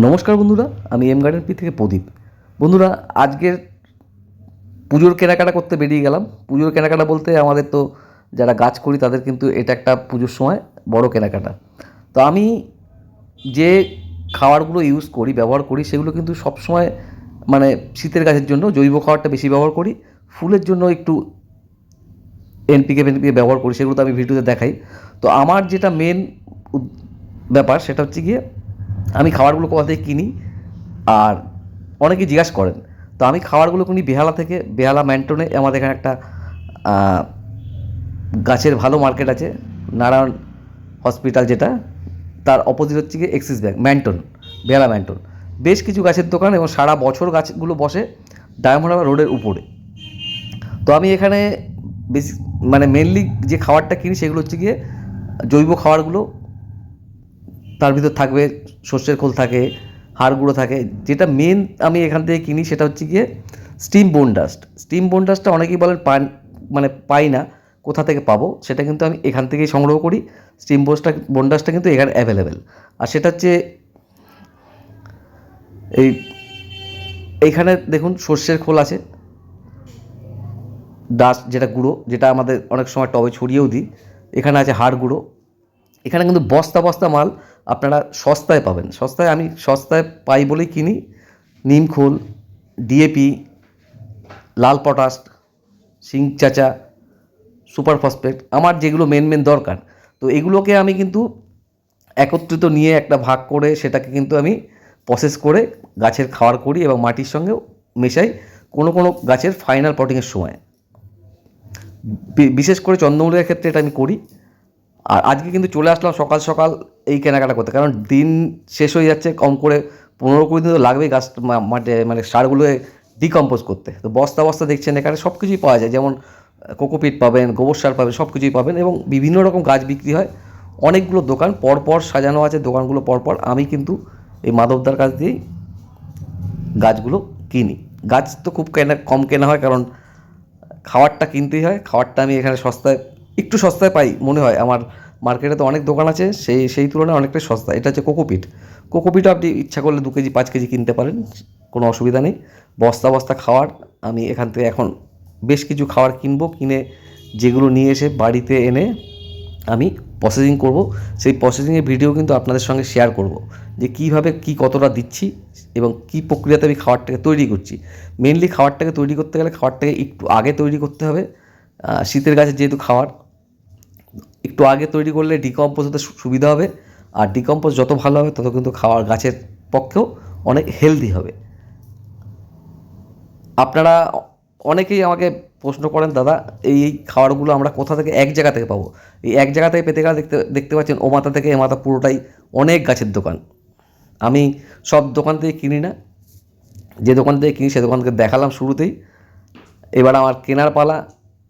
নমস্কার বন্ধুরা, আমি এম গার্ডেন পি থেকে প্রদীপ। বন্ধুরা, আজকের পুজোর কেনাকাটা করতে বেরিয়ে গেলাম। পুজোর কেনাকাটা বলতে আমাদের তো যারা গাছ করি, তাদের কিন্তু এটা একটা পুজোর সময় বড় কেনাকাটা। তো আমি যে খাবারগুলো ইউজ করি, ব্যবহার করি, সেগুলো কিন্তু সবসময় মানে শীতের গাছের জন্য, জৈব খাবারটা বেশি ব্যবহার করি। ফুলের জন্য একটু এনপিকে ফেনপিকে ব্যবহার করি, সেগুলো তো আমি ভিডিওতে দেখাই। তো আমার যেটা মেন ব্যাপার, সেটা হচ্ছে গিয়ে আমি খাবারগুলো কোথা থেকে কিনি? আর অনেকেই জিজ্ঞাসা করেন, তো আমি খাবারগুলো কিনি বেহালা থেকে? বেহালা ম্যান্টনে আমাদের এখানে একটা গাছের ভালো মার্কেট আছে, নারায়ণ হসপিটাল যেটা, তার অপোজিট হচ্ছে গিয়ে এক্সিস ব্যাংক ম্যান্টন, বেহালা ম্যান্টন। বেশ কিছু গাছের দোকান এবং সারা বছর গাছগুলো বসে ডায়মন্ড রোডের উপরে। তো আমি এখানে বেশি মানে মেনলি যে খাবারটা কিনি সেগুলো হচ্ছে গিয়ে জৈব খাবারগুলো তার ভিতর থাকবে সর্ষের খোল থাকে, হাড় গুঁড়ো থাকে। যেটা মেন আমি এখান থেকে কিনি সেটা হচ্ছে গিয়ে স্টিম বোন ডাস্ট স্টিম বোন ডাস্টটা অনেকেই বলেন পান মানে পাই না, কোথা থেকে পাবো? সেটা কিন্তু আমি এখান থেকেই সংগ্রহ করি। স্টিম বোসটা বোন ডাস্টটা কিন্তু এখানে অ্যাভেলেবেল আর সেটা হচ্ছে এই, এইখানে দেখুন সর্ষের খোল আছে। ডাস্ট যেটা গুঁড়ো, যেটা আমাদের অনেক সময় টবে ছড়িয়েও দিই। এখানে আছে হাড় গুঁড়ো। এখানে কিন্তু বস্তা বস্তা মাল আপনারা সস্তায় পাবেন। সস্তায় আমি সস্তায় পাই বলেই কিনি। নিমখোল ডিএপি লাল পটাশ সিং চাচা, সুপার ফসফেট, আমার যেগুলো মেন মেন দরকার। তো এগুলোকে আমি কিন্তু একত্রিত নিয়ে একটা ভাগ করে সেটাকে কিন্তু আমি প্রসেস করে গাছের খাওয়ার করি এবং মাটির সঙ্গেও মেশাই কোনো কোনো গাছের ফাইনাল পটিংয়ের সময়। বিশেষ করে চন্দ্রমল্লিকার ক্ষেত্রে এটা আমি করি। আর আজকে কিন্তু চলে আসলাম সকাল সকাল এই কেনাকাটা করতে। কারণ দিন শেষ হয়ে যাচ্ছে, কম করে পনেরো কুড়ি দিন তো লাগবেই গাছ মাঠে মানে সারগুলো ডিকম্পোজ করতে। তো বস্তা বস্তা দেখছেন এখানে সব কিছুই পাওয়া যায়। যেমন কোকোপিট পাবেন, গোবর সার পাবেন সব কিছুই পাবেন এবং বিভিন্ন রকম গাছ বিক্রি হয়। অনেকগুলো দোকান পরপর সাজানো আছে, দোকানগুলো পরপর। আমি কিন্তু এই মাধবদার কাছ দিয়েই গাছগুলো কিনি। গাছ তো খুব কেনা, কম কেনা হয় কারণ খাবারটা কিনতেই হয়। খাবারটা আমি এখানে সস্তায় একটু সস্তায় পাই, মনে হয়। আমার মার্কেটে তো অনেক দোকান আছে, সেই সেই তুলনায় অনেকটাই সস্তা এটা হচ্ছে কোকোপিট। কোকোপিটও আপনি ইচ্ছা করলে দু কেজি, পাঁচ কেজি কিনতে পারেন, কোনো অসুবিধা নেই। বস্তা বস্তা খাওয়ার, আমি এখান থেকে এখন বেশ কিছু খাবার কিনবো, কিনে যেগুলো নিয়ে এসে বাড়িতে এনে আমি প্রসেসিং করব। সেই প্রসেসিংয়ের ভিডিও কিন্তু আপনাদের সঙ্গে শেয়ার করব, যে কীভাবে কী কতটা দিচ্ছি এবং কী প্রক্রিয়াতে আমি খাবারটাকে তৈরি করছি। মেনলি খাবারটাকে তৈরি করতে গেলে খাবারটাকে একটু আগে তৈরি করতে হবে। শীতের গাছে যেহেতু খাবার একটু আগে তৈরি করলে ডিকম্পোজ হতে সুবিধা হবে। আর ডিকম্পোজ যত ভালো হবে, তত কিন্তু খাওয়ার গাছের পক্ষেও অনেক হেলদি হবে। আপনারা অনেকেই আমাকে প্রশ্ন করেন, দাদা, এই খাবারগুলো আমরা কোথা থেকে, এক জায়গা থেকে পাবো? এই এক জায়গা থেকে পেতে গেলে দেখতে দেখতে পাচ্ছেন, ও মাথা থেকে, এ মাথা পুরোটাই অনেক গাছের দোকান। আমি সব দোকান থেকে কিনি না। যে দোকান থেকে কিনি, সে দোকান থেকে দেখালাম শুরুতেই। এবার আমার কেনার পালা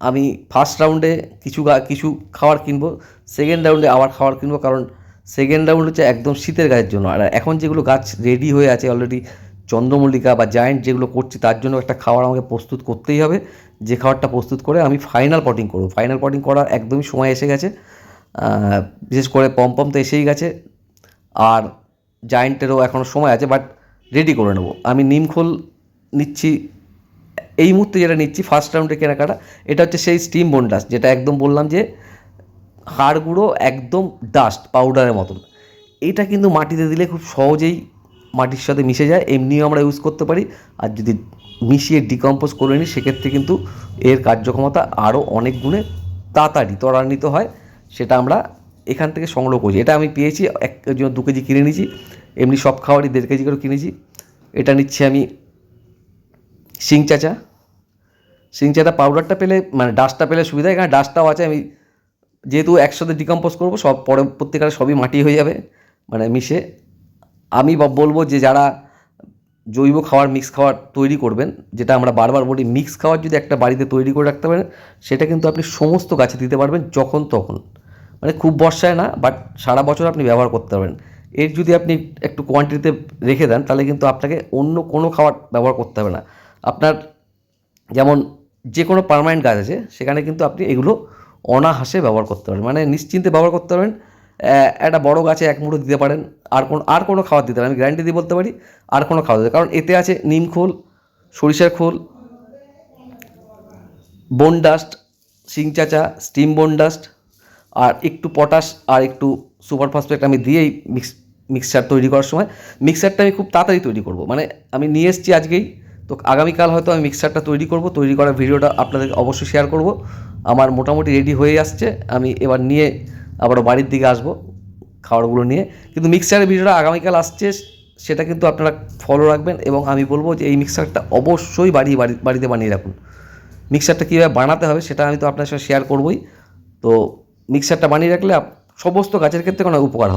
আমি ফার্স্ট রাউন্ডে কিছু কিছু খাবার কিনবো সেকেন্ড রাউন্ডে আবার খাবার কিনবো, কারণ সেকেন্ড রাউন্ড হচ্ছে একদম শীতের গাছের জন্য। আর এখন যেগুলো গাছ রেডি হয়ে আছে অলরেডি চন্দ্রমল্লিকা বা জায়েন্ট যেগুলো করছি, তার জন্য একটা খাবার আমাকে প্রস্তুত করতেই হবে। যে খাবারটা প্রস্তুত করে আমি ফাইনাল পটিং করব। ফাইনাল পটিং করার একদমই সময় এসে গেছে। বিশেষ করে পম্পম তো এসেই গেছে। আর জায়েন্টেরও এখনও সময় আছে বাট রেডি করে নেব। আমি নিমখোল নিচ্ছি এই মুহূর্তে যেটা নিচ্ছি ফার্স্ট রাউন্ডে কেনাকাটা, এটা হচ্ছে সেই স্টিম বোনডাস যেটা একদম বললাম যে হাড় গুঁড়ো একদম ডাস্ট পাউডারের মতন। এটা কিন্তু মাটিতে দিলে খুব সহজেই মাটির সাথে মিশে যায়, এমনিও আমরা ইউজ করতে পারি। আর যদি মিশিয়ে ডিকম্পোজ করে নিই, সেক্ষেত্রে কিন্তু এর কার্যক্ষমতা আরও অনেক গুণে তাড়াতাড়ি ত্বরান্বিত হয়, সেটা আমরা এখান থেকে সংগ্রহ করছি। এটা আমি পেয়েছি, এক দু কেজি কিনে নিয়েছি, এমনি সব খাবারই দেড় কেজি করে কিনেছি। এটা নিচ্ছি আমি সিং চাচা। সিং চাচা পাউডারটা পেলে মানে ডাস্টটা পেলে সুবিধা, এখানে ডাস্টটাও আছে, আমি যেহেতু একসাথে ডিকম্পোজ করব, সব পরবর্তীকালে সবই মাটি হয়ে যাবে মানে মিশে। আমি বলব যে যারা জৈব খাবার মিক্স খাবার তৈরি করবেন, যেটা আমরা বারবার বলি মিক্স খাবার যদি একটা বাড়িতে তৈরি করে রাখতে পারেন, সেটা কিন্তু আপনি সমস্ত গাছে দিতে পারবেন যখন তখন। মানে খুব বর্ষায় না বাট সারা বছর আপনি ব্যবহার করতে পারবেন। এর যদি আপনি একটু কোয়ান্টিটিতে রেখে দেন, তাহলে কিন্তু আপনাকে অন্য কোনো খাবার ব্যবহার করতে হবে না। আপনার যেমন যে কোনো পার্মানেন্ট গাছ আছে, সেখানে কিন্তু আপনি এগুলো অনাহাসে ব্যবহার করতে পারেন। মানে নিশ্চিন্তে ব্যবহার করতে পারেন একটা বড় গাছে এক মুঠো দিতে পারেন। আর কোনো আর কোনো খাবার দিতে পারেন। আমি গ্যারান্টি দিয়ে বলতে পারি, আর কোনো খাবার দিতে কারণ এতে আছে নিম খোল, সরিষার খোল বোন ডাস্ট সিং চাচা স্টিম বোন ডাস্ট আর একটু পটাশ আর একটু সুপার ফসফেট আমি দিয়েই মিক্স মিক্সচার তৈরি করার সময়। মিক্সারটা আমি খুব তাড়াতাড়ি তৈরি করব। মানে আমি নিয়ে এসেছি আজকেই। তো আগামীকাল হয়তো আমি মিক্সারটা তৈরি করব, তৈরি করার ভিডিওটা আপনাদেরকে অবশ্যই শেয়ার করব। আমার মোটামুটি রেডি হয়ে আসছে, আমি এবার নিয়ে আবারও বাড়ির দিকে আসব খাবারগুলো নিয়ে। কিন্তু মিক্সারের ভিডিওটা আগামীকাল আসছে, সেটা কিন্তু আপনারা ফলো রাখবেন এবং আমি বলব যে এই মিক্সারটা অবশ্যই বাড়ি বাড়ি, বাড়িতে বানিয়ে রাখুন। মিক্সারটা কীভাবে বানাতে হবে সেটা আমি তো আপনার সাথে শেয়ার করবই। তো মিক্সারটা বানিয়ে রাখলে সমস্ত গাছের ক্ষেত্রে কোনো উপকার হবে